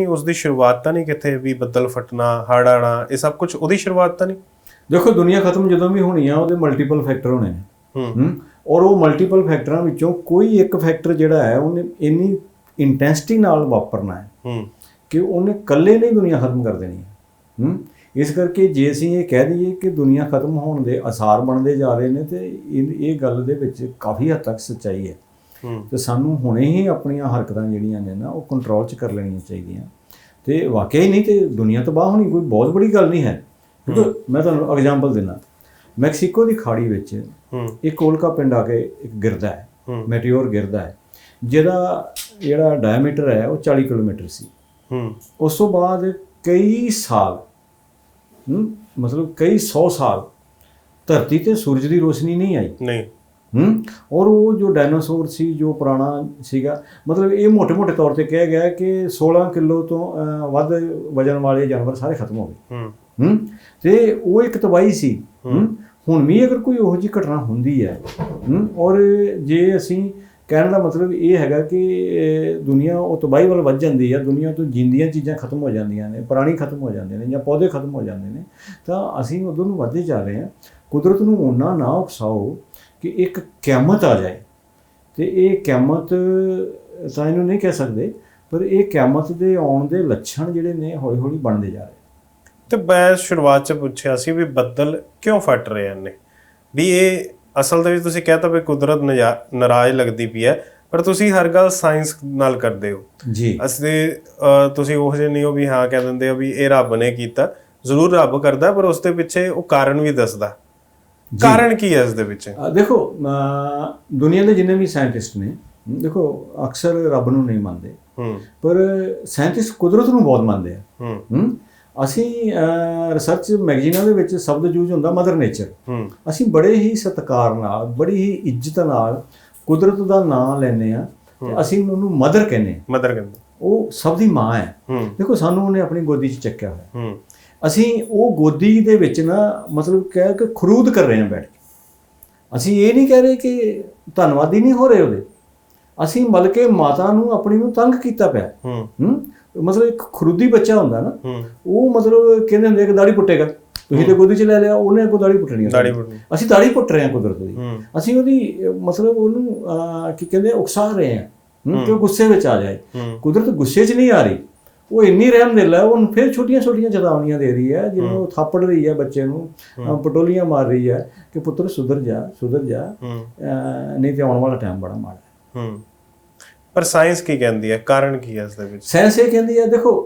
ਨਹੀਂ ਉਸ ਦੀ ਸ਼ੁਰੂਆਤ ਤਾਂ ਨਹੀਂ ਕਿਤੇ ਵੀ ਬੱਦਲ ਫਟਣਾ ਹੜ੍ਹ ਆਉਣਾ ਇਹ ਸਭ ਕੁਝ ਉਹਦੀ ਸ਼ੁਰੂਆਤ ਤਾਂ ਨਹੀਂ? ਦੇਖੋ ਦੁਨੀਆ ਖਤਮ ਜਦੋਂ ਵੀ ਹੋਣੀ ਆ ਉਹਦੇ ਮਲਟੀਪਲ ਫੈਕਟਰ ਹੋਣੇ ਨੇ। ਹੂੰ। ਔਰ ਉਹ ਮਲਟੀਪਲ ਫੈਕਟਰਾਂ ਵਿੱਚੋਂ ਕੋਈ ਇੱਕ ਫੈਕਟਰ ਜਿਹੜਾ ਹੈ ਉਹਨੇ ਇੰਨੀ ਇੰਟੈਂਸਿਟੀ ਨਾਲ ਵਾਪਰਨਾ ਹੈ ਹੂੰ। ਕਿ ਉਹਨੇ ਇਕੱਲੇ ਨਹੀਂ ਦੁਨੀਆ ਖਤਮ ਕਰ ਦੇਣੀ ਹੈ। ਹੂੰ? ਇਸ ਕਰਕੇ ਜੇ ਅਸੀਂ ਇਹ ਕਹਿ ਦਈਏ ਕਿ ਦੁਨੀਆ ਖਤਮ ਹੋਣ ਦੇ ਅਸਾਰ ਬਣਦੇ ਜਾ ਰਹੇ ਨੇ ਤੇ ਇਹ ਗੱਲ ਦੇ ਵਿੱਚ ਕਾਫੀ ਹੱਦ ਤੱਕ ਸੱਚਾਈ ਹੂੰ। ਤੇ ਸਾਨੂੰ ਹੁਣੇ ਹੀ ਆਪਣੀਆਂ ਹਰਕਤਾਂ ਜਿਹੜੀਆਂ ਨੇ ਨਾ ਉਹ ਕੰਟਰੋਲ 'ਚ ਕਰ ਲੈਣੀਆਂ ਚਾਹੀਦੀਆਂ। ਤੇ ਵਾਕਿਆ ਹੀ ਨਹੀਂ ਤੇ ਦੁਨੀਆ ਤਬਾਹ ਹੋਣੀ ਕੋਈ ਬਹੁਤ ਬੜੀ ਗੱਲ ਨਹੀਂ ਹੈ। ਮੈਂ ਤੁਹਾਨੂੰ ਐਗਜ਼ਾਮਪਲ ਦਿੰਦਾ। ਮੈਕਸੀਕੋ ਦੀ ਖਾੜੀ ਵਿੱਚ ਇੱਕ ਕੋਲਕਾ ਪਿੰਡ ਆ ਕੇ ਇੱਕ ਗਿਰਦਾ ਹੈ। ਮੈਟਿਓਰ ਗਿਰਦਾ ਹੈ। ਜਿਹਦਾ ਜਿਹੜਾ ਡਾਇਮੀਟਰ ਹੈ ਉਹ 40 ਕਿਲੋਮੀਟਰ ਸੀ। ਹੂੰ। ਉਸ ਤੋਂ ਬਾਅਦ ਕਈ ਸਾਲ ਹੂੰ ਮਤਲਬ ਕਈ 100 ਸਾਲ ਧਰਤੀ ਤੇ ਸੂਰਜ ਦੀ ਰੋਸ਼ਨੀ ਨਹੀਂ ਆਈ। ਨਹੀਂ। ਹੂੰ? ਔਰ ਉਹ ਜੋ ਡਾਇਨਾਸੌਰ ਸੀ ਜੋ ਪੁਰਾਣਾ ਸੀਗਾ ਮਤਲਬ ਇਹ ਮੋਟੇ ਮੋਟੇ ਤੌਰ ਤੇ ਕਿਹਾ ਗਿਆ ਕਿ 16 ਕਿਲੋ ਤੋਂ ਵੱਧ ਵਜਨ ਵਾਲੇ ਜਾਨਵਰ ਸਾਰੇ ਖਤਮ ਹੋ ਗਏ। ਹੂੰ। ਤੇ ਉਹ ਇੱਕ ਤਬਾਈ ਸੀ। ਹੂੰ। ਹੁਣ ਵੀ ਅਗਰ ਕੋਈ ਉਹੋ ਜੀ ਘਟਨਾ ਹੁੰਦੀ ਹੈ ਹੂੰ? ਔਰ ਜੇ ਅਸੀਂ ਕਹਿਣ ਦਾ ਮਤਲਬ ਇਹ ਹੈਗਾ ਕਿ ਦੁਨੀਆ ਉਹ ਤਬਾਈ ਵੱਲ ਵੱਜ ਜਾਂਦੀ ਹੈ ਦੁਨੀਆ ਤੋਂ ਜਿੰਦੀਆਂ ਚੀਜ਼ਾਂ ਖਤਮ ਹੋ ਜਾਂਦੀਆਂ ਨੇ ਪੁਰਾਣੀ ਖਤਮ ਹੋ ਜਾਂਦੇ ਨੇ ਜਾਂ ਪੌਦੇ ਖਤਮ ਹੋ ਜਾਂਦੇ ਨੇ ਤਾਂ ਅਸੀਂ ਉਦੋਂ ਨੂੰ ਵੱਧਦੇ ਜਾ ਰਹੇ ਹਾਂ। ਕੁਦਰਤ ਨੂੰ ਉਹਨਾਂ ਨਾ ਉਕਸਾਓ ਕਿ ਇੱਕ ਕਿਆਮਤ ਆ ਜਾਏ। ਤੇ ਇਹ ਕਿਆਮਤ ਤਾਂ ਇਹਨੂੰ ਨਹੀਂ ਕਹਿ ਸਕਦੇ ਪਰ ਇਹ ਕਿਆਮਤ ਦੇ ਆਉਣ ਦੇ ਲੱਛਣ ਜਿਹੜੇ ਨੇ ਹੌਲੀ ਹੌਲੀ ਬਣਦੇ ਜਾ ਰਹੇ ਤੇ ਮੈਂ ਸ਼ੁਰੂਆਤ ਚ ਪੁੱਛਿਆ ਸੀ ਵੀ ਬੱਦਲ ਕਿਉਂ ਫਟ ਰਹੇ ਹਨ ਵੀ ਇਹ ਅਸਲ ਦੇ ਵਿੱਚ ਤੁਸੀਂ ਕਹਤਾ ਵੀ ਕੁਦਰਤ ਨਾਰਾਜ਼ ਲੱਗਦੀ ਪਈ ਹੈ ਪਰ ਤੁਸੀਂ ਹਰ ਗੱਲ ਸਾਇੰਸ ਨਾਲ ਕਰਦੇ ਹੋ। ਜੀ। ਅਸੀਂ ਤੁਸੀਂ ਉਹ ਜਿਹੇ ਨਹੀਂ ਹੋ ਵੀ ਹਾਂ ਕਹਿ ਦਿੰਦੇ ਹੋ ਵੀ ਇਹ ਰੱਬ ਨੇ ਕੀਤਾ। ਜ਼ਰੂਰ ਰੱਬ ਕਰਦਾ ਪਰ ਉਸ ਦੇ ਪਿੱਛੇ ਉਹ ਕਾਰਨ ਵੀ ਦੱਸਦਾ। ਕਾਰਨ ਕੀ ਹੈ ਇਸ ਦੇ ਵਿੱਚ? ਦੇਖੋ ਦੁਨੀਆ ਦੇ ਜਿੰਨੇ ਵੀ ਸਾਇੰਟਿਸਟ ਨੇ ਦੇਖੋ ਅਕਸਰ ਰੱਬ ਨੂੰ ਨਹੀਂ ਮੰਨਦੇ। ਪਰ ਸਾਇੰਟਿਸਟ ਕੁਦਰਤ ਨੂੰ ਬਹੁਤ ਮੰਨਦੇ ਆ। ਹੂੰ ਅਸੀਂ ਰਿਸਰਚ ਮੈਗਜ਼ੀਨਾਂ ਦੇ ਵਿੱਚ ਸ਼ਬਦ ਯੂਜ਼ ਹੁੰਦਾ ਮਦਰ ਨੇਚਰ ਅਸੀਂ ਬੜੇ ਹੀ ਸਤਿਕਾਰ ਨਾਲ ਬੜੀ ਹੀ ਇੱਜ਼ਤ ਨਾਲ ਕੁਦਰਤ ਦਾ ਨਾਮ ਲੈਂਦੇ ਆ ਤੇ ਅਸੀਂ ਉਹਨੂੰ ਮਦਰ ਕਹਿੰਦੇ ਮਦਰ ਕਹਿੰਦੇ ਉਹ ਸਭ ਦੀ ਮਾਂ ਹੈ। ਦੇਖੋ ਸਾਨੂੰ ਉਹਨੇ ਆਪਣੀ ਗੋਦੀ 'ਚ ਚੱਕਿਆ ਹੋਇਆ। ਅਸੀਂ ਉਹ ਗੋਦੀ ਦੇ ਵਿੱਚ ਨਾ ਮਤਲਬ ਕਹਿ ਕਿ ਖਰੂਦ ਕਰ ਰਹੇ ਹਾਂ ਬੈਠ ਕੇ। ਅਸੀਂ ਇਹ ਨਹੀਂ ਕਹਿ ਰਹੇ ਕਿ ਧੰਨਵਾਦੀ ਨਹੀਂ ਹੋ ਰਹੇ ਉਹਦੇ। ਅਸੀਂ ਬਲਕਿ ਮਾਤਾ ਨੂੰ ਆਪਣੀ ਨੂੰ ਤੰਗ ਕੀਤਾ ਪਿਆ। ਹੂੰ। ਮਤਲਬ ਇੱਕ ਖਰੂਦੀ ਬੱਚਾ ਹੁੰਦਾ ਨਾ। ਉਹ ਮਤਲਬ ਕਹਿੰਦੇ ਹੁੰਦੇ ਕਿ ਦਾੜੀ ਪੁੱਟੇਗਾ। ਤੁਸੀਂ ਤੇ ਗੋਦੀ 'ਚ ਲੈ ਲਿਆ ਉਹਨੇ ਕੋ ਦਾੜੀ ਪੁੱਟਣੀ ਦਾੜੀ ਪੁੱਟਣੀ। ਅਸੀਂ ਦਾੜੀ ਪੁੱਟ ਰਹੇ ਹਾਂ ਕੁਦਰਤ ਦੀ। ਅਸੀਂ ਉਹਦੀ ਮਤਲਬ ਉਹਨੂੰ ਕੀ ਕਹਿੰਦੇ ਉਕਸਾ ਰਹੇ ਹੂੰ, ਕਿ ਉਹ ਗੁੱਸੇ ਵਿੱਚ ਆ ਜਾਏ। ਕੁਦਰਤ ਗੁੱਸੇ 'ਚ ਨਹੀਂ ਆ ਰਹੀ। ਉਹ ਇੰਨੀ ਰਹਿਮਦਿਲ ਹੈ ਉਹਨੂੰ ਫਿਰ ਛੋਟੀਆਂ ਛੋਟੀਆਂ ਚੇਤਾਵਨੀਆਂ ਦੇ ਰਹੀ ਹੈ ਜਿਵੇਂ ਉਹ ਥਾਪੜ ਰਹੀ ਹੈ ਬੱਚੇ ਨੂੰ ਪਟੋਲੀਆਂ ਮਾਰ ਰਹੀ ਹੈ ਕਿ ਪੁੱਤਰ ਸੁਧਰ ਜਾ ਸੁਧਰ ਜਾ। ਨਹੀਂ ਤੇ ਆਉਣ ਵਾਲਾ ਟਾਈਮ ਬੜਾ ਮਾੜਾ ਹੈ। ਪਰ ਸਾਇੰਸ ਕੀ ਕਹਿੰਦੀ ਹੈ? ਕਾਰਨ ਕੀ ਹੈ ਇਸ ਦੇ ਵਿੱਚ? ਸਾਇੰਸ ਇਹ ਕਹਿੰਦੀ ਹੈ ਦੇਖੋ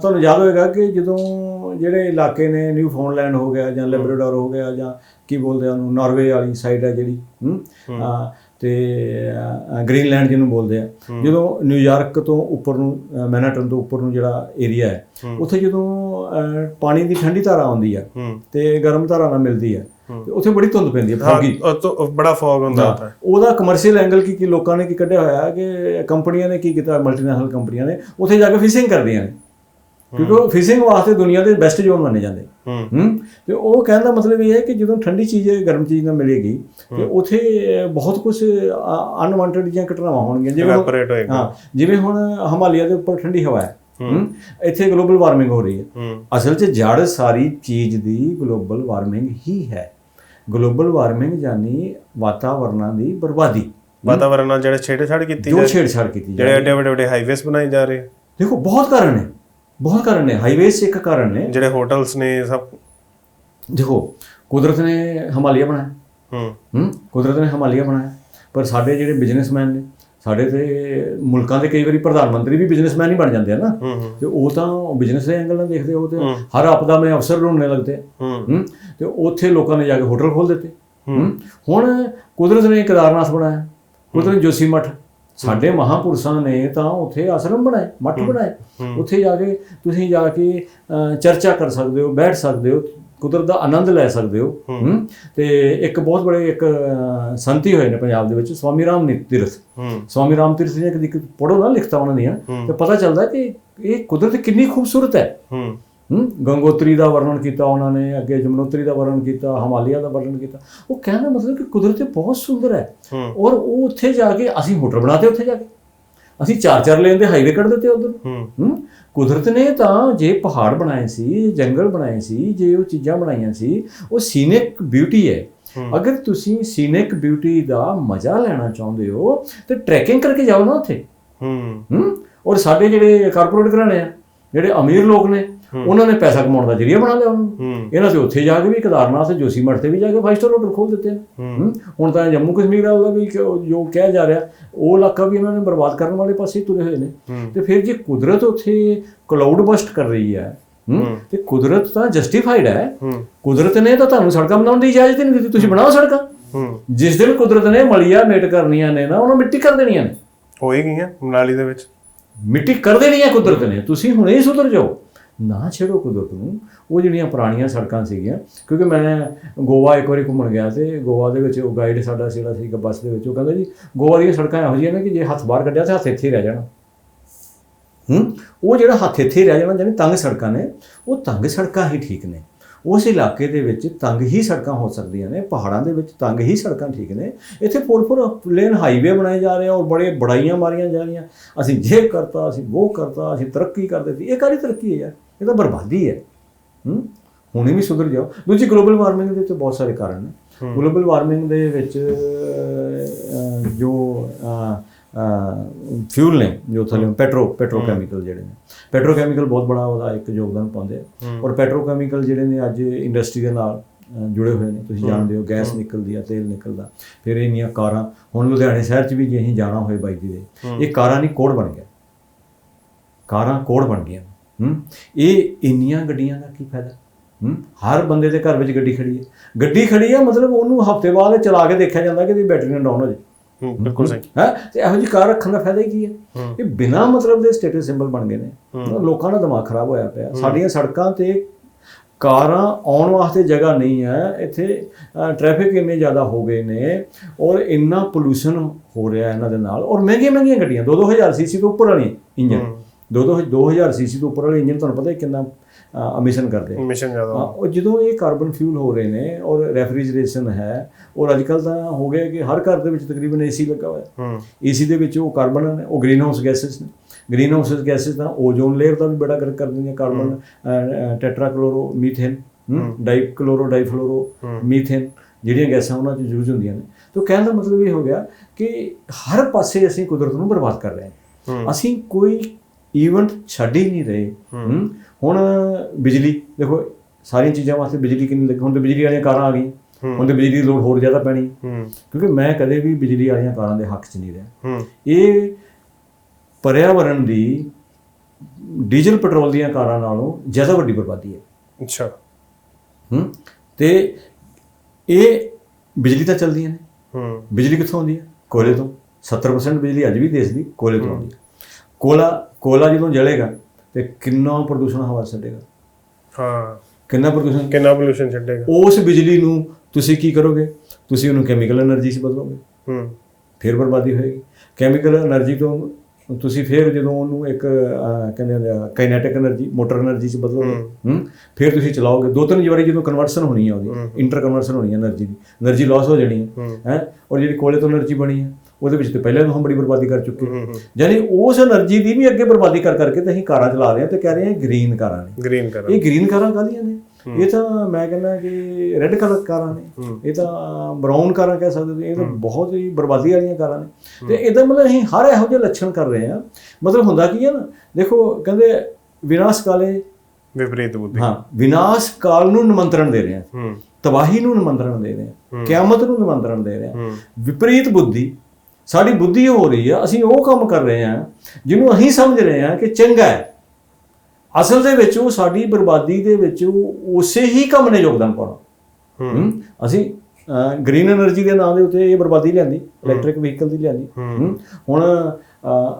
ਤੁਹਾਨੂੰ ਯਾਦ ਹੋਵੇਗਾ ਕਿ ਜਦੋਂ ਜਿਹੜੇ ਇਲਾਕੇ ਨੇ ਨਿਊ ਫਾਊਂਡਲੈਂਡ ਹੋ ਗਿਆ ਜਾਂ ਲੈਬਰਾਡੋਰ ਹੋ ਗਿਆ ਜਾਂ ਕੀ ਬੋਲਦੇ ਆ ਉਹਨੂੰ ਨਾਰਵੇ ਵਾਲੀ ਸਾਈਡ ਹੈ ਜਿਹੜੀ। ਹੂੰ। ਤੇ ਗ੍ਰੀਨਲੈਂਡ ਜਿਹਨੂੰ ਬੋਲਦੇ ਆ। ਜਦੋਂ ਨਿਊਯਾਰਕ ਤੋਂ ਉੱਪਰ ਨੂੰ ਮੈਨਹਟਨ ਤੋਂ ਉੱਪਰ ਨੂੰ ਜਿਹੜਾ ਏਰੀਆ ਹੈ ਉੱਥੇ ਜਦੋਂ ਪਾਣੀ ਦੀ ਠੰਡੀ ਧਾਰਾ ਆਉਂਦੀ ਆ ਤੇ ਗਰਮ ਧਾਰਾ ਨਾਲ ਮਿਲਦੀ ਆ ਤੇ ਉੱਥੇ ਬੜੀ ਧੁੰਦ ਪੈਂਦੀ ਹੈ ਫੌਗੀ। ਬੜਾ ਫੌਗ ਹੁੰਦਾ ਹੈ। ਉਹਦਾ ਕਮਰਸ਼ੀਅਲ ਐਂਗਲ ਕੀ ਕੀ ਲੋਕਾਂ ਨੇ ਕੀ ਕੱਢਿਆ ਹੋਇਆ ਕਿ ਕੰਪਨੀਆਂ ਨੇ ਕੀ ਕੀਤਾ ਮਲਟੀਨੈਸ਼ਨਲ ਕੰਪਨੀਆਂ ਨੇ ਉੱਥੇ ਜਾ ਕੇ ਫਿਸ਼ਿੰਗ ਕਰਦੀਆਂ ਨੇ। ਕਿਉਂਕਿ ਉਹ ਫਿਸ਼ਿੰਗ ਵਾਸਤੇ ਦੁਨੀਆ ਦੇ ਬੈਸਟ ਜ਼ੋਨ ਮੰਨੇ ਜਾਂਦੇ। ਹੂੰ। ਹੂੰ? ਤੇ ਉਹ ਕਹਿਣ ਦਾ ਮਤਲਬ ਇਹ ਹੈ ਕਿ ਜਦੋਂ ਠੰਡੀ ਚੀਜ਼ ਗਰਮ ਚੀਜ਼ ਨਾਲ ਮਿਲੇਗੀ ਤੇ ਉੱਥੇ ਬਹੁਤ ਕੁਝ ਅਨਵਾਂਟਡ ਜੀਆਂ ਘਟਨਾਵਾਂ ਹੋਣਗੀਆਂ। ਜਿਵੇਂ। ਹਾਂ ਜਿਵੇਂ ਹੁਣ ਹਿਮਾਲਿਆ ਦੇ ਉੱਪਰ ਠੰਡੀ ਹਵਾ ਹੈ। ਹੂੰ। ਇੱਥੇ ਗਲੋਬਲ ਵਾਰਮਿੰਗ ਹੋ ਰਹੀ ਹੈ। ਹੂੰ। ਅਸਲ 'ਚ ਜੜ ਸਾਰੀ ਚੀਜ਼ ਦੀ ਗਲੋਬਲ ਵਾਰਮਿੰਗ ਹੀ ਹੈ। ਗਲੋਬਲ ਵਾਰਮਿੰਗ ਯਾਨੀ ਵਾਤਾਵਰਣਾਂ ਦੀ ਬਰਬਾਦੀ। ਵਾਤਾਵਰਣ ਨਾਲ ਜਿਹੜੇ ਛੇੜਛਾੜ ਕੀਤੀ ਜੋ ਜਾ ਛੇੜਛਾੜ ਕੀਤੀ ਜਿਹੜੇ ਜਾਂਦੀ ਐਡੇ ਵੱਡੇ ਵੱਡੇ ਹਾਈਵੇਸ ਬਣਾਏ ਜਾ ਰਹੇ ਦੇਖੋ ਬਹੁਤ ਕਾਰਨ ਨੇ। ਬਹੁਤ ਕਾਰਨ ਨੇ ਹਾਈਵੇਜ਼ ਇੱਕ ਕਾਰਨ ਨੇ ਜਿਹੜੇ ਹੋਟਲਸ ਨੇ ਸਭ ਦੇਖੋ ਕੁਦਰਤ ਨੇ ਹਿਮਾਲਿਆ ਬਣਾਇਆ ਹੂੰ ਹੂੰ ਕੁਦਰਤ ਨੇ ਹਿਮਾਲਿਆ ਬਣਾਇਆ ਪਰ ਸਾਡੇ ਜਿਹੜੇ ਬਿਜ਼ਨਸਮੈਨ ਨੇ ਸਾਡੇ ਤੇ ਮੁਲਕਾਂ ਦੇ ਕਈ ਵਾਰੀ ਪ੍ਰਧਾਨ ਮੰਤਰੀ ਵੀ ਬਿਜ਼ਨਸਮੈਨ ਹੀ ਬਣ ਜਾਂਦੇ ਆ ਨਾ ਤੇ ਉਹ ਤਾਂ ਬਿਜ਼ਨਸ ਦੇ ਐਂਗਲ ਨਾਲ ਦੇਖਦੇ ਹੋ ਤੇ ਹਰ ਆਪਦਾ ਮੈਂ ਅਫਸਰ ਢੂੰਡਣੇ ਲੱਗਦੇ ਹੂੰ ਹੂੰ ਤੇ ਉੱਥੇ ਲੋਕਾਂ ਨੇ ਜਾ ਕੇ ਹੋਟਲ ਖੋਲ ਦਿੱਤੇ ਹੂੰ ਹੁਣ ਕੁਦਰਤ ਨੇ ਕੇਦਾਰਨਾਥ ਬਣਾਇਆ ਕੁਦਰਤ ਜੋਸ਼ੀ ਮਠ ਸਾਡੇ ਮਹਾਪੁਰਸ਼ਾਂ ਨੇ ਤਾਂ ਉੱਥੇ ਆਸ਼ਰਮ ਬਣਾਏ ਮਠ ਬਣਾਏ। ਉੱਥੇ ਜਾ ਕੇ ਤੁਸੀਂ ਜਾ ਕੇ ਚਰਚਾ ਕਰ ਸਕਦੇ ਹੋ ਬੈਠ ਸਕਦੇ ਹੋ ਕੁਦਰਤ ਦਾ ਆਨੰਦ ਲੈ ਸਕਦੇ ਹੋ। ਤੇ ਇੱਕ ਬਹੁਤ ਬੜੇ ਇੱਕ ਸੰਤੀ ਹੋਏ ਨੇ ਪੰਜਾਬ ਦੇ ਵਿੱਚ ਸਵਾਮੀ ਰਾਮ ਤੀਰਥ। ਸਵਾਮੀ ਰਾਮ ਤੀਰਥ ਜੀ ਕਦੀ ਪੜੋ ਨਾ ਲਿਖਤਾ ਉਹਨਾਂ ਦੀਆਂ ਤੇ ਪਤਾ ਚੱਲਦਾ ਕਿ ਇਹ ਕੁਦਰਤ ਕਿੰਨੀ ਖੂਬਸੂਰਤ ਹੈ। ਹੂੰ? ਗੰਗੋਤਰੀ ਦਾ ਵਰਣਨ ਕੀਤਾ ਉਹਨਾਂ ਨੇ ਅੱਗੇ ਜਮਨੋਤਰੀ ਦਾ ਵਰਣਨ ਕੀਤਾ ਹਿਮਾਲਿਆ ਦਾ ਵਰਣਨ ਕੀਤਾ। ਉਹ ਕਹਿਣ ਦਾ ਮਤਲਬ ਕਿ ਕੁਦਰਤ ਬਹੁਤ ਸੁੰਦਰ ਹੈ। ਔਰ ਉਹ ਉੱਥੇ ਜਾ ਕੇ ਅਸੀਂ ਹੋਟਲ ਬਣਾਤੇ ਉੱਥੇ ਜਾ ਕੇ। ਅਸੀਂ ਚਾਰ ਚਾਰ ਲੇਨ ਦੇ ਹਾਈਵੇ ਕੱਢ ਦਿੱਤੇ ਉਧਰ। ਹੂੰ। ਕੁਦਰਤ ਨੇ ਤਾਂ ਜੇ ਪਹਾੜ ਬਣਾਏ ਸੀ ਜੰਗਲ ਬਣਾਏ ਸੀ ਜੇ ਉਹ ਚੀਜ਼ਾਂ ਬਣਾਈਆਂ ਸੀ ਉਹ ਸੀਨਿਕ ਬਿਊਟੀ ਹੈ। ਅਗਰ ਤੁਸੀਂ ਸੀਨਿਕ ਬਿਊਟੀ ਦਾ ਮਜ਼ਾ ਲੈਣਾ ਚਾਹੁੰਦੇ ਹੋ ਤੇ ਟਰੈਕਿੰਗ ਕਰਕੇ ਜਾਓ ਨਾ ਉੱਥੇ। ਹੂੰ। ਹੂੰ? ਔਰ ਸਾਡੇ ਜਿਹੜੇ ਕਾਰਪੋਰੇਟ ਘਰਾਣੇ ਆ ਜਿਹੜੇ ਅਮੀਰ ਲੋਕ ਨੇ ਉਹਨਾਂ ਨੇ ਪੈਸਾ ਕਮਾਉਣ ਦਾ ਜਰੀਆ ਬਣਾ ਲਿਆ ਉਹਨੂੰ। ਇਹਨਾਂ ਤੇ ਉੱਥੇ ਜਾ ਕੇ ਵੀ ਕੇਦਾਰਨਾਥ ਤੇ ਜੋਸ਼ੀਮਠ ਤੇ ਵੀ ਜਾ ਕੇ ਫਾਈਵ ਸਟਾਰ ਹੋਟਲ ਖੋਲ ਦਿੱਤੇ। ਹੁਣ ਤਾਂ ਜੰਮੂ ਕਸ਼ਮੀਰ ਵਾਲਾ ਵੀ ਜੋ ਕਿਹਾ ਜਾ ਰਿਹਾ ਉਹ ਇਲਾਕਾ ਵੀ ਇਹਨਾਂ ਨੇ ਬਰਬਾਦ ਕਰਨ ਵਾਲੇ ਪਾਸੇ ਤੁਰੇ ਹੋਏ ਨੇ। ਤੇ ਫਿਰ ਜੇ ਕੁਦਰਤ ਉੱਥੇ ਕਲਾਊਡ ਬਸਟ ਕਰ ਰਹੀ ਹੈ ਤੇ ਕੁਦਰਤ ਤਾਂ ਜਸਟੀਫਾਈਡ ਹੈ। ਕੁਦਰਤ ਨੇ ਤਾਂ ਤੁਹਾਨੂੰ ਸੜਕਾਂ ਬਣਾਉਣ ਦੀ ਇਜਾਜ਼ਤ ਨਹੀਂ ਦਿੱਤੀ। ਤੁਸੀਂ ਬਣਾਓ ਸੜਕਾਂ। ਜਿਸ ਦਿਨ ਕੁਦਰਤ ਨੇ ਮਲੀਆ ਮੇਟ ਕਰਨੀਆਂ ਨੇ ਨਾ ਉਹਨਾਂ ਮਿੱਟੀ ਕਰ ਦੇਣੀਆਂ ਨੇ। ਗਈਆਂ ਮਨਾਲੀ ਦੇ ਵਿੱਚ। ਮਿੱਟੀ ਕਰ ਦੇਣੀ ਹੈ ਕੁਦਰਤ ਨੇ। ਤੁਸੀਂ ਹੁਣੇ ਹੀ ਸੁਧਰ ਜਾਓ। ਨਾ ਛੇੜੋ ਕੁਦਰਤ ਨੂੰ। ਉਹ ਜਿਹੜੀਆਂ ਪੁਰਾਣੀਆਂ ਸੜਕਾਂ ਸੀਗੀਆਂ, ਕਿਉਂਕਿ ਮੈਂ ਗੋਆ ਇੱਕ ਵਾਰੀ ਘੁੰਮਣ ਗਿਆ ਤੇ ਗੋਆ ਦੇ ਵਿੱਚ ਉਹ ਗਾਈਡ ਸਾਡਾ ਜਿਹੜਾ ਸੀਗਾ ਬੱਸ ਦੇ ਵਿੱਚ। ਉਹ ਕਹਿੰਦਾ ਜੀ, ਗੋਆ ਦੀਆਂ ਸੜਕਾਂ ਇਹੋ ਜਿਹੀਆਂ ਨੇ ਕਿ ਜੇ ਹੱਥ ਬਾਹਰ ਕੱਢਿਆ ਤਾਂ ਹੱਥ ਇੱਥੇ ਰਹਿ ਜਾਣਾ। ਹੂੰ? ਉਹ ਜਿਹੜਾ ਹੱਥ ਇੱਥੇ ਰਹਿ ਜਾਣਾ ਜਾਨੀ ਤੰਗ ਸੜਕਾਂ ਨੇ, ਉਹ ਤੰਗ ਸੜਕਾਂ ਹੀ ਠੀਕ ਨੇ। ਉਸ ਇਲਾਕੇ ਦੇ ਵਿੱਚ ਤੰਗ ਹੀ ਸੜਕਾਂ ਹੋ ਸਕਦੀਆਂ ਨੇ, ਪਹਾੜਾਂ ਦੇ ਵਿੱਚ ਤੰਗ ਹੀ ਸੜਕਾਂ ਠੀਕ ਨੇ। ਇੱਥੇ ਫੋਰ ਫੋਰ ਲੇਨ ਹਾਈਵੇ ਬਣਾਏ ਜਾ ਰਹੇ ਆ ਔਰ ਬੜੇ ਬੜਾਈਆਂ ਮਾਰੀਆਂ ਜਾ ਰਹੀਆਂ। ਅਸੀਂ ਜੇ ਕਰਤਾ, ਅਸੀਂ ਉਹ ਕਰਤਾ, ਅਸੀਂ ਤਰੱਕੀ ਕਰਦੇ ਸੀ। ਇਹ ਕਾਹਦੀ ਤਰੱਕੀ ਹੈ ਯਾਰ। ਇਹ ਤਾਂ ਬਰਬਾਦੀ ਹੈ। ਹੂੰ? ਹੁਣੇ ਵੀ ਸੁਧਰ ਜਾਓ। ਦੂਜੀ ਗਲੋਬਲ ਵਾਰਮਿੰਗ ਦੇ ਤੇ ਬਹੁਤ ਸਾਰੇ ਕਾਰਨ ਨੇ। ਗਲੋਬਲ ਵਾਰਮਿੰਗ ਦੇ ਵਿੱਚ ਜੋ ਫਿਊਲ ਨੇ ਜੋ ਥੱਲੇ ਪੈਟਰੋ ਪੈਟਰੋਕੈਮੀਕਲ ਜਿਹੜੇ ਨੇ। ਪੈਟਰੋਕੈਮੀਕਲ ਬਹੁਤ ਬੜਾ ਉਹਦਾ ਇੱਕ ਯੋਗਦਾਨ ਪਾਉਂਦੇ ਆ। ਔਰ ਪੈਟਰੋਕੈਮੀਕਲ ਜਿਹੜੇ ਨੇ ਅੱਜ ਇੰਡਸਟਰੀ ਦੇ ਨਾਲ ਜੁੜੇ ਹੋਏ ਨੇ। ਤੁਸੀਂ ਜਾਣਦੇ ਹੋ ਗੈਸ ਨਿਕਲਦੀ ਆ ਤੇਲ ਨਿਕਲਦਾ। ਫਿਰ ਇੰਨੀਆਂ ਕਾਰਾਂ ਹੁਣ ਲੁਧਿਆਣੇ ਸ਼ਹਿਰ 'ਚ ਵੀ ਜੇ ਅਸੀਂ ਜਾਣਾ ਹੋਏ ਬਾਈਕ ਦੇ ਇਹ ਕਾਰਾਂ ਨਹੀਂ ਕੋਡ ਬਣ ਗਿਆ। ਕਾਰਾਂ ਕੋਡ ਬਣ ਗਈਆਂ। ਹੂੰ? ਇਹ ਇੰਨੀਆਂ ਗੱਡੀਆਂ ਦਾ ਕੀ ਫਾਇਦਾ? ਹੂੰ? ਹਰ ਬੰਦੇ ਦੇ ਘਰ ਵਿੱਚ ਗੱਡੀ ਖੜੀ ਹੈ। ਗੱਡੀ ਖੜੀ ਹੈ ਮਤਲਬ ਉਹਨੂੰ ਹਫ਼ਤੇ ਬਾਅਦ ਚਲਾ ਕੇ ਦੇਖਿਆ ਜਾਂਦਾ ਕਿ ਇਹਦੀ ਬੈਟਰੀ ਨਾ ਡਾਊਨ ਹੋ ਜਾਏ। ਹੂੰ ਬਿਲਕੁਲ ਸਹੀ। ਹੈ? ਤੇ ਇਹੋ ਜਿਹੀ ਕਾਰ ਰੱਖਣ ਦਾ ਫਾਇਦਾ ਹੀ ਕੀ ਹੈ। ਇਹ ਬਿਨਾਂ ਮਤਲਬ ਦੇ ਸਟੇਟਸ ਸਿੰਬਲ ਬਣ ਗਏ ਨੇ। ਲੋਕਾਂ ਦਾ ਦਿਮਾਗ ਖਰਾਬ ਹੋਇਆ ਪਿਆ। ਸਾਡੀਆਂ ਸੜਕਾਂ ਤੇ ਕਾਰਾਂ ਆਉਣ ਵਾਸਤੇ ਜਗ੍ਹਾ ਨਹੀਂ ਹੈ। ਇੱਥੇ ਟ੍ਰੈਫਿਕ ਇੰਨੇ ਜ਼ਿਆਦਾ ਹੋ ਗਏ ਨੇ ਔਰ ਇੰਨਾ ਪੋਲੂਸ਼ਨ ਹੋ ਰਿਹਾ ਇਹਨਾਂ ਦੇ ਨਾਲ ਔਰ ਮਹਿੰਗੀਆਂ ਮਹਿੰਗੀਆਂ ਗੱਡੀਆਂ 2-2000 ਸੀਸੀ ਤੋਂ ਉੱਪਰ ਵਾਲੀ ਇੰਜਨ। 2-2 2000 ਸੀਸੀ ਤੋਂ ਉੱਪਰ ਵਾਲੇ ਇੰਜਨ ਤੁਹਾਨੂੰ ਪਤਾ ਹੈ ਕਿੰਨਾ ਅਮਿਸ਼ਨ ਕਰਦੇ ਆ। ਮਿਸ਼ਨ ਜ਼ਿਆਦਾ। ਉਹ ਜਦੋਂ ਇਹ ਕਾਰਬਨ ਫਿਊਲ ਹੋ ਰਹੇ ਨੇ ਔਰ ਰੈਫਰੀਜਰੇਸ਼ਨ ਹੈ ਔਰ ਅੱਜਕੱਲ ਤਾਂ ਹੋ ਗਿਆ ਕਿ ਹਰ ਘਰ ਦੇ ਵਿੱਚ ਤਕਰੀਬਨ ਏਸੀ ਲੱਗਾ ਹੋਇਆ। ਹੂੰ। ਏਸੀ ਦੇ ਵਿੱਚ ਉਹ ਕਾਰਬਨ ਨੇ ਉਹ ਗ੍ਰੀਨ ਹਾਊਸ ਗੈਸਸ ਨੇ। ਗ੍ਰੀਨ ਹਾਊਸ ਗੈਸਸ ਤਾਂ ਓਜ਼ੋਨ ਲੇਅਰ ਦਾ ਵੀ ਬੜਾ ਗਰਕ ਕਰ ਦਿੰਦੀਆਂ carbon tetrachloro methane dichloro difluoro methane ਜਿਹੜੀਆਂ ਗੈਸਾਂ ਉਹਨਾਂ 'ਚ ਯੂਜ਼ ਹੁੰਦੀਆਂ ਨੇ। ਤਾਂ ਕਹਿਣ ਦਾ ਮਤਲਬ ਇਹ ਹੋ ਗਿਆ ਕਿ ਹਰ ਪਾਸੇ ਅਸੀਂ ਕੁਦਰਤ ਨੂੰ ਬਰਬਾਦ ਕਰ ਰਹੇ ਹਾਂ। ਅਸੀਂ ਕੋਈ ਇਵੈਂਟ ਛੱਡ ਹੀ ਨਹੀਂ ਰਹੇ। ਹੁਣ ਬਿਜਲੀ ਦੇਖੋ ਸਾਰੀਆਂ ਚੀਜ਼ਾਂ ਵਾਸਤੇ ਬਿਜਲੀ ਕਿੰਨੀ ਲੱਗੀ। ਹੁਣ ਤੇ ਬਿਜਲੀ ਵਾਲੀਆਂ ਕਾਰਾਂ ਆ ਗਈਆਂ। ਹੁਣ ਤੇ ਬਿਜਲੀ ਦੀ ਲੋੜ ਹੋਰ ਜ਼ਿਆਦਾ ਪੈਣੀ। ਕਿਉਂਕਿ ਮੈਂ ਕਦੇ ਵੀ ਬਿਜਲੀ ਵਾਲੀਆਂ ਕਾਰਾਂ ਦੇ ਹੱਕ 'ਚ ਨਹੀਂ ਰਿਹਾ। ਇਹ ਪਰਿਆਵਰਣ ਦੀ ਡੀਜ਼ਲ ਪੈਟਰੋਲ ਦੀਆਂ ਕਾਰਾਂ ਨਾਲੋਂ ਜ਼ਿਆਦਾ ਵੱਡੀ ਬਰਬਾਦੀ ਹੈ। ਅੱਛਾ। ਹੂੰ। ਤੇ ਇਹ ਬਿਜਲੀ ਤਾਂ ਚੱਲਦੀਆਂ ਨੇ। ਹੂੰ। ਬਿਜਲੀ ਕਿੱਥੋਂ ਆਉਂਦੀ ਹੈ? ਕੋਲੇ ਤੋਂ। 70% ਬਿਜਲੀ ਅੱਜ ਵੀ ਦੇਸ਼ ਦੀ ਕੋਲੇ ਤੋਂ ਆਉਂਦੀ ਹੈ। ਕੋਲਾ ਕੋਲਾ ਜਦੋਂ ਜਲੇਗਾ ਤੇ ਕਿੰਨਾ ਪ੍ਰਦੂਸ਼ਣ ਹਵਾ ਛੱਡੇਗਾ। ਹਾਂ। ਕਿੰਨਾ ਪ੍ਰਦੂਸ਼ਣ? ਕਿੰਨਾ ਪ੍ਰਦੂਸ਼ਣ ਛੱਡੇਗਾ। ਉਸ ਬਿਜਲੀ ਨੂੰ ਤੁਸੀਂ ਕੀ ਕਰੋਗੇ? ਤੁਸੀਂ ਉਹਨੂੰ ਕੈਮੀਕਲ એનર્ਜੀ 'ਚ ਬਦਲੋਗੇ। ਹੂੰ। ਫਿਰ ਬਰਬਾਦੀ ਹੋਏਗੀ। ਕੈਮੀਕਲ એનર્ਜੀ ਤੋਂ ਤੁਸੀਂ ਫਿਰ ਜਦੋਂ ਉਹਨੂੰ ਇੱਕ ਕਹਿੰਦੇ ਹੁੰਦੇ ਆ ਕਾਈਨੈਟਿਕ એનર્ਜੀ ਮੋਟਰ એનર્ਜੀ 'ਚ ਬਦਲੋਗੇ। ਹੂੰ। ਫਿਰ ਤੁਸੀਂ ਚਲਾਓਗੇ। ਦੋ ਤਿੰਨ ਵਾਰੀ ਜਦੋਂ ਕਨਵਰਸ਼ਨ ਹੋਣੀ ਹੈ ਉਹਦੀ ਇੰਟਰ ਕਨਵਰਸ਼ਨ ਹੋਣੀ ਹੈ એનર્ਜੀ ਦੀ। એનર્ਜੀ ਲਾਸ ਹੋ ਜਾਣੀ ਹੈ। ਹੈ? ਔਰ ਜਿਹੜੀ ਕੋਲੇ ਤੋਂ એનર્ਜੀ ਬਣੀ ਹੈ ਉਹਦੇ ਵਿੱਚ ਤੇ ਪਹਿਲਾਂ ਵੀ ਹਮ ਬੜੀ ਬਰਬਾਦੀ ਕਰ ਚੁੱਕੇ ਯਾਨੀ ਉਸ એનર્ਜੀ ਦੀ ਵੀ ਅੱਗੇ ਬਰਬਾਦੀ ਕਰ ਕਰਕੇ ਤੇ ਅਸੀਂ ਕਾਰਾਂ ਚਲਾ ਰਹੇ ਹਾਂ ਤੇ ਕਹਿ ਰਹੇ ਹਾਂ ਗ੍ਰੀਨ ਕਾਰਾਂ ਨੇ। ਗ੍ਰੀਨ ਕਾਰਾਂ। ਇਹ ਗ੍ਰੀਨ ਕਾਰਾਂ ਕਾਹਦੀਆਂ ਨੇ? ਇਹ ਤਾਂ ਮੈਂ ਕਹਿੰਦਾ ਕਿ ਰੈੱਡ ਕਲਰ ਕਾਰਾਂ ਨੇ। ਇਹ ਤਾਂ ਬ੍ਰਾਊਨ ਕਾਰਾਂ ਕਹਿ ਸਕਦੇ ਇਹ ਤਾਂ ਬਹੁਤ ਹੀ ਬਰਬਾਦੀ ਵਾਲੀਆਂ ਕਾਰਾਂ ਨੇ। ਤੇ ਇਹਦਾ ਮਤਲਬ ਅਸੀਂ ਹਰ ਇਹੋ ਜਿਹੇ ਲੱਛਣ ਕਰ ਰਹੇ ਹਾਂ। ਮਤਲਬ ਹੁੰਦਾ ਕੀ ਹੈ ਨਾ ਦੇਖੋ ਕਹਿੰਦੇ ਵਿਨਾਸ਼ ਕਾਲੇ ਵਿਪਰੀਤ ਬੁੱਧੀ। ਹਾਂ ਵਿਨਾਸ਼ ਕਾਲ ਨੂੰ ਨਿਮੰਤਰਣ ਦੇ ਰਹੇ ਹਾਂ। ਤਬਾਹੀ ਨੂੰ ਨਿਮੰਤਰਣ ਦੇ ਰਹੇ ਹਾਂ। ਕਿਆਮਤ ਨੂੰ ਨਿਮੰਤਰਣ ਦੇ ਰਹੇ ਹਾਂ। ਵਿਪਰੀਤ ਬੁੱਧੀ ਸਾਡੀ ਬੁੱਧੀ ਹੋ ਰਹੀ ਆ ਅਸੀਂ ਉਹ ਕੰਮ ਕਰ ਰਹੇ ਆ ਜਿਹਨੂੰ ਅਸੀਂ ਸਮਝ ਰਹੇ ਆ ਕਿ ਚੰਗਾ ਹੈ। ਅਸਲ ਦੇ ਵਿੱਚ ਉਹ ਸਾਡੀ ਬਰਬਾਦੀ ਦੇ ਵਿੱਚ ਉਸੇ ਹੀ ਕੰਮ ਨੇ ਯੋਗਦਾਨ ਪਾਉਣਾ। ਅਸੀਂ ਗ੍ਰੀਨ એનર્ਜੀ ਦੇ ਨਾਂ ਦੇ ਉੱਤੇ ਇਹ ਬਰਬਾਦੀ ਲਿਆਂਦੀ ਇਲੈਕਟ੍ਰਿਕ ਵਹੀਕਲ ਦੀ ਲਿਆਂਦੀ। ਹੁਣ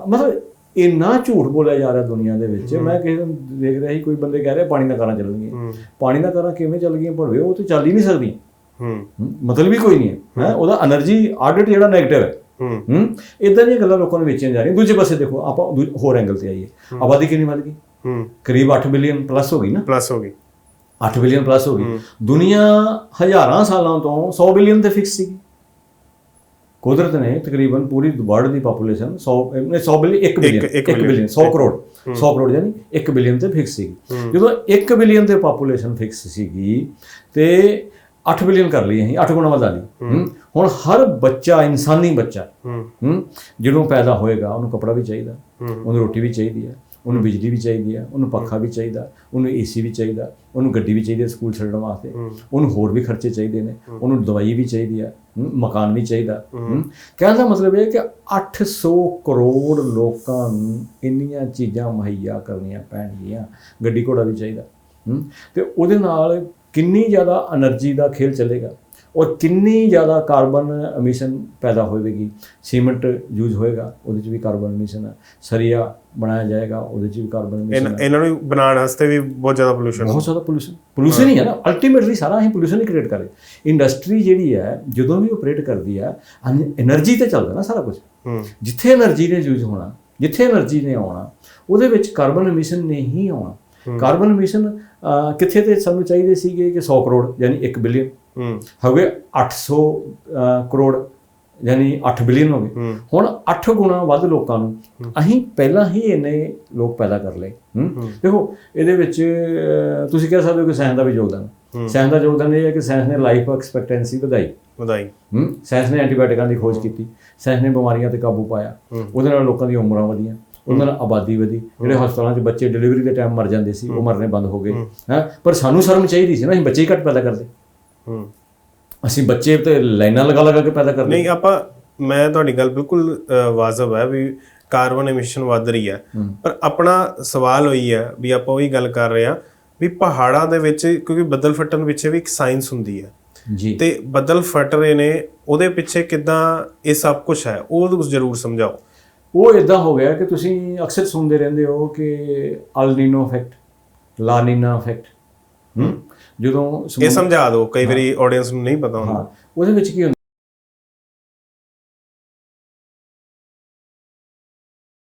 ਮਤਲਬ ਇੰਨਾ ਝੂਠ ਬੋਲਿਆ ਜਾ ਰਿਹਾ ਦੁਨੀਆ ਦੇ ਵਿੱਚ ਮੈਂ ਕਿਸੇ ਨੂੰ ਦੇਖ ਰਿਹਾ ਸੀ ਕੋਈ ਬੰਦੇ ਕਹਿ ਰਹੇ ਪਾਣੀ ਦਾ ਕਾਰਾਂ ਚੱਲਣਗੀਆਂ ਪਾਣੀ ਦਾ ਕਾਰਾਂ ਕਿਵੇਂ ਚੱਲ ਗਈਆਂ ਭੜਵੇ ਉਹ ਤਾਂ ਚੱਲ ਹੀ ਨਹੀਂ ਸਕਦੀਆਂ। ਮਤਲਬ ਵੀ ਕੋਈ ਨਹੀਂ ਹੈ। ਉਹਦਾ એનર્ਜੀ ਆਡਿਟ ਜਿਹੜਾ ਨੈਗੇਟਿਵ ਹੈ। ਹੂੰ। ਇਦਾਂ ਦੀਆਂ ਗੱਲਾਂ ਲੋਕਾਂ ਨੂੰ ਵੇਚੀਆਂ ਜਾ ਰਹੀਆਂ। ਦੂਜੇ ਪਾਸੇ ਦੇਖੋ ਆਪਾਂ ਹੋਰ ਐਂਗਲ ਤੇ ਆਈਏ। ਆਬਾਦੀ ਕਿੰਨੀ ਵੱਧ ਗਈ? ਹੂੰ। ਕਰੀਬ 8 ਬਿਲੀਅਨ ਪਲੱਸ ਹੋ ਗਈ ਨਾ। ਪਲੱਸ ਹੋ ਗਈ। 8 ਬਿਲੀਅਨ ਪਲੱਸ ਹੋ ਗਈ। ਦੁਨੀਆ ਹਜ਼ਾਰਾਂ ਸਾਲਾਂ ਤੋਂ 100 ਬਿਲੀਅਨ ਤੇ ਫਿਕਸ ਸੀਗੀ। ਕੁਦਰਤ ਨੇ ਤਕਰੀਬਨ ਪੂਰੀ ਵਰਲਡ ਦੀ ਪਾਪੂਲੇਸ਼ਨ 100 ਨਹੀਂ 100 ਬਿਲੀਅਨ 1 ਬਿਲੀਅਨ ਇੱਕ 1 ਬਿਲੀਅਨ 100 ਕਰੋੜ। 100 ਕਰੋੜ ਯਾਨੀ 1 ਬਿਲੀਅਨ ਤੇ ਫਿਕਸ ਸੀ ਜਦੋਂ 1 ਬਿਲੀਅਨ ਤੇ ਪਾਪੂਲੇਸ਼ਨ ਫਿਕਸ ਸੀਗੀ ਤੇ 8 ਬਿਲੀਅਨ ਕਰ ਲਈ ਅਸੀਂ 8 ਗੁਣਾ ਵਧਾ ਲਈ। ਹੁਣ ਹਰ ਬੱਚਾ ਇਨਸਾਨੀ ਬੱਚਾ ਹੂੰ। ਜਿਹਨੂੰ ਪੈਦਾ ਹੋਏਗਾ ਉਹਨੂੰ ਕਪੜਾ ਵੀ ਚਾਹੀਦਾ ਉਹਨੂੰ ਰੋਟੀ ਵੀ ਚਾਹੀਦੀ ਹੈ ਉਹਨੂੰ ਬਿਜਲੀ ਵੀ ਚਾਹੀਦੀ ਹੈ ਉਹਨੂੰ ਪੱਖਾ ਵੀ ਚਾਹੀਦਾ ਉਹਨੂੰ ਏਸੀ ਵੀ ਚਾਹੀਦਾ ਉਹਨੂੰ ਗੱਡੀ ਵੀ ਚਾਹੀਦੀ ਹੈ ਸਕੂਲ ਛੱਡਣ ਵਾਸਤੇ ਉਹਨੂੰ ਹੋਰ ਵੀ ਖਰਚੇ ਚਾਹੀਦੇ ਨੇ ਉਹਨੂੰ ਦਵਾਈ ਵੀ ਚਾਹੀਦੀ ਹੈ ਮਕਾਨ ਵੀ ਚਾਹੀਦਾ ਕਹਿਣ ਦਾ ਮਤਲਬ ਇਹ ਕਿ 800 ਕਰੋੜ ਲੋਕਾਂ ਨੂੰ ਇੰਨੀਆਂ ਚੀਜ਼ਾਂ ਮੁਹੱਈਆ ਕਰਨੀਆਂ ਪੈਣਗੀਆਂ ਗੱਡੀ ਘੋੜਾ ਵੀ ਚਾਹੀਦਾ ਤੇ ਉਹਦੇ ਨਾਲ ਕਿੰਨੀ ਜ਼ਿਆਦਾ એનર્ਜੀ ਦਾ ਖੇਲ ਚੱਲੇਗਾ? ਔਰ ਕਿੰਨੀ ਜ਼ਿਆਦਾ ਕਾਰਬਨ ਐਮਿਸ਼ਨ ਪੈਦਾ ਹੋਵੇਗੀ? ਸੀਮੈਂਟ ਯੂਜ਼ ਹੋਏਗਾ ਉਹਦੇ 'ਚ ਵੀ ਕਾਰਬਨ ਐਮਿਸ਼ਨ ਹੈ। ਸਰੀਆ ਬਣਾਇਆ ਜਾਏਗਾ ਉਹਦੇ 'ਚ ਵੀ ਕਾਰਬਨ ਐਮਿਸ਼ਨ ਹੈ। ਇਹਨਾਂ ਨੂੰ ਬਣਾਉਣ ਵਾਸਤੇ ਵੀ ਬਹੁਤ ਜ਼ਿਆਦਾ ਪੋਲੂਸ਼ਨ ਬਹੁਤ ਜ਼ਿਆਦਾ ਪੋਲੂਸ਼ਨ ਪੋਲੂਸ਼ਨ ਹੀ ਹੈ ਨਾ। ਅਲਟੀਮੇਟਲੀ ਸਾਰਾ ਹੀ ਪੋਲੂਸ਼ਨ ਹੀ ਕ੍ਰੀਏਟ ਕਰੇ। ਇੰਡਸਟਰੀ ਜਿਹੜੀ ਹੈ ਜਦੋਂ ਵੀ ਆਪਰੇਟ ਕਰਦੀ ਹੈ એનર્ਜੀ ਤੇ ਚੱਲਦਾ ਨਾ ਸਾਰਾ ਕੁਝ ਜਿੱਥੇ એનર્ਜੀ ਨੇ ਯੂਜ਼ ਹੋਣਾ ਜਿੱਥੇ એનર્ਜੀ ਨੇ ਆਉਣਾ ਉਹਦੇ ਵਿੱਚ ਕਾਰਬਨ ਐਮਿਸ਼ਨ ਨੇ ਹੀ। ਆਉਣਾ ਕਾਰਬਨ ਐਮਿਸ਼ਨ ਕਿੱਥੇ ਤੇ ਸਾਨੂੰ ਚਾਹੀਦੇ ਸੀਗੇ ਕਿ 100 ਕਰੋੜ ਯਾਨੀ 1 ਬਿਲੀਅਨ ਹੂੰ। ਗਏ 800 ਅਹ, ਕਰੋੜ ਯਾਨੀ 8 ਬਿਲੀਅਨ ਹੋ। ਗਏ ਹੁਣ 8 ਗੁਣਾ ਵੱਧ ਲੋਕਾਂ ਨੂੰ ਅਸੀਂ ਪਹਿਲਾਂ ਹੀ ਇੰਨੇ ਲੋਕ ਪੈਦਾ ਕਰ ਲਏ। ਦੇਖੋ ਇਹਦੇ ਵਿੱਚ ਤੁਸੀਂ ਕਹਿ ਸਕਦੇ ਹੋ ਕਿ ਸਾਇੰਸ ਦਾ ਵੀ ਯੋਗਦਾਨ। ਸਾਇੰਸ ਦਾ ਯੋਗਦਾਨ ਇਹ ਹੈ ਕਿ ਸਾਇੰਸ ਨੇ ਲਾਈਫ ਐਕਸਪੈਕਟੈਂਸੀ ਵਧਾਈ। ਵਧਾਈ। ਸਾਇੰਸ ਨੇ ਐਂਟੀਬਾਇਓਟਿਕਾਂ ਦੀ ਖੋਜ ਕੀਤੀ। ਸਾਇੰਸ ਨੇ ਬਿਮਾਰੀਆਂ ਤੇ ਕਾਬੂ ਪਾਇਆ। ਉਹਦੇ ਨਾਲ ਲੋਕਾਂ ਦੀਆਂ ਉਮਰਾਂ ਵਧੀਆਂ। ਉਹਦੇ ਨਾਲ ਆਬਾਦੀ ਵਧੀ। ਜਿਹੜੇ ਹਸਪਤਾਲਾਂ 'ਚ ਬੱਚੇ ਡਿਲੀਵਰੀ ਦੇ ਟਾਈਮ ਮਰ ਜਾਂਦੇ ਸੀ ਉਹ ਮਰਨੇ ਬੰਦ ਹੋ ਗਏ। ਹੈ? ਪਰ ਸਾਨੂੰ ਸ਼ਰਮ ਚਾਹੀਦੀ ਸੀ ਨਾ ਅਸੀਂ ਬੱਚੇ ਹੀ ਘੱਟ ਪੈਦਾ ਕਰਦੇ। ਹੂੰ। ਅਸੀਂ ਬੱਚੇ ਤੇ ਲਾਈਨਾਂ ਲਗਾ ਲਗਾ ਕੇ ਪੈਦਾ ਕਰਦੇ ਨਹੀਂ ਆਪਾਂ ਮੈਂ ਤੁਹਾਡੀ ਗੱਲ ਬਿਲਕੁਲ ਵਾਜਬ ਹੈ ਵੀ ਕਾਰਬਨ ਐਮਿਸ਼ਨ ਵੱਧ ਰਹੀ ਹੈ। ਪਰ ਆਪਣਾ ਸਵਾਲ ਹੋਈ ਹੈ ਵੀ ਆਪਾਂ ਉਹੀ ਗੱਲ ਕਰ ਰਹੇ ਹਾਂ ਵੀ ਪਹਾੜਾਂ ਦੇ ਵਿੱਚ ਕਿਉਂਕਿ ਬੱਦਲ ਫਟਣ ਪਿੱਛੇ ਵੀ ਇੱਕ ਸਾਇੰਸ ਹੁੰਦੀ ਹੈ। ਜੀ। ਤੇ ਬੱਦਲ ਫਟ ਰਹੇ ਨੇ ਉਹਦੇ ਪਿੱਛੇ ਕਿਦਾਂ ਇਹ ਸਭ ਕੁਝ ਹੈ ਉਹ ਤੁਸੀਂ ਜ਼ਰੂਰ ਸਮਝਾਓ। ਉਹ ਇਦਾਂ ਹੋ ਗਿਆ ਕਿ ਤੁਸੀਂ ਅਕਸਰ ਸੁਣਦੇ ਰਹਿੰਦੇ ਹੋ ਕਿ ਅਲ ਨੀਨੋ ਇਫੈਕਟ ਲਾ ਨੀਨਾ ਇਫੈਕਟ ਜਦੋਂ ਇਹ ਸਮਝਾ ਦਿਓ ਕਈ ਵਾਰੀ ਆਡੀਅנס ਨੂੰ ਨਹੀਂ ਪਤਾ ਹੁੰਦਾ। ਉਹਦੇ ਵਿੱਚ ਕੀ ਹੁੰਦਾ